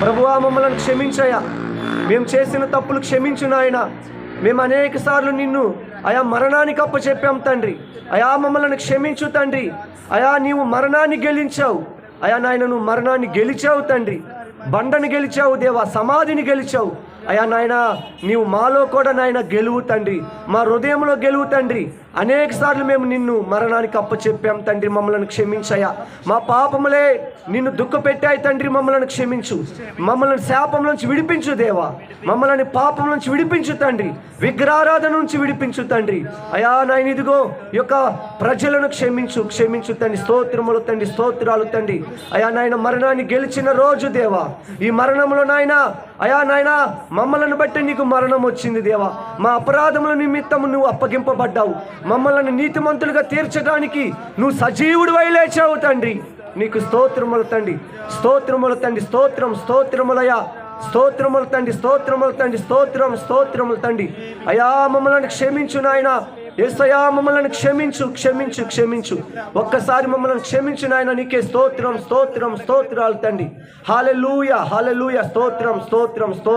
ప్రభువా మమ్మల్ని క్షమించయ్యా. మేము చేసిన తప్పులు క్షమించు నాయన మేము అనేక సార్లు నిన్ను అయా మరణానికి అప్ప చెప్పాం తండ్రి. అయా మమ్మల్ని క్షమించు తండ్రి. అయా నీవు మరణాన్ని గెలిచావు. అయా నాయన నువ్వు మరణాన్ని గెలిచావు తండ్రి. బండని గెలిచావు దేవా సమాధిని గెలిచావు. అయా నాయన నీవు మాలో కూడా నాయన గెలువు తండ్రి. మా హృదయంలో గెలువు తండ్రి. అనేక సార్లు మేము నిన్ను మరణానికి అప్పచెప్పాం తండ్రి మమ్మల్ని క్షమించయ్యా. మా పాపములే నిన్ను దుఃఖపెట్టాయి తండ్రి మమ్మల్ని క్షమించు. మమ్మల్ని శాపం నుంచి విడిపించు దేవా. మమ్మల్ని పాపం నుంచి విడిపించు తండ్రి. విగ్రహారాధన నుంచి విడిపించు తండ్రి. అయా నాయన ఇదిగో యొక్క ప్రజలను క్షమించు క్షమించు తండ్రి. స్తోత్రములు తండ్రి స్తోత్రాలు తండ్రి. అయా నాయన మరణాన్ని గెలిచిన రోజు దేవా ఈ మరణంలో నాయన అయా నాయన మమ్మల్ని బట్టి నీకు మరణం వచ్చింది దేవా. మా అపరాధముల నిమిత్తము నువ్వు అప్పగింపబడ్డావు. మమ్మల్ని నీతిమంతులుగా తీర్చడానికి నువ్వు సజీవుడు వైలేచావు తండ్రి. నీకు స్తోత్రములు తండ్రి. స్తోత్రములు తండ్రి స్తోత్రం స్తోత్రములయా స్తోత్రములు తండ్రి స్తోత్రములు తండ్రి స్తోత్రం స్తోత్రములు తండ్రి. అయా మమ్మల్ని క్షమించు నాయన. ఏసయా మమ్మల్ని క్షమించు క్షమించు క్షమించు. ఒక్కసారి మమ్మల్ని క్షమించు నాయన నీకే స్తోత్రం స్తోత్రం స్తోత్రాలు తండి హాలెలూయ హాలెలూయ స్తోత్రం స్తోత్రం స్తోత్రం.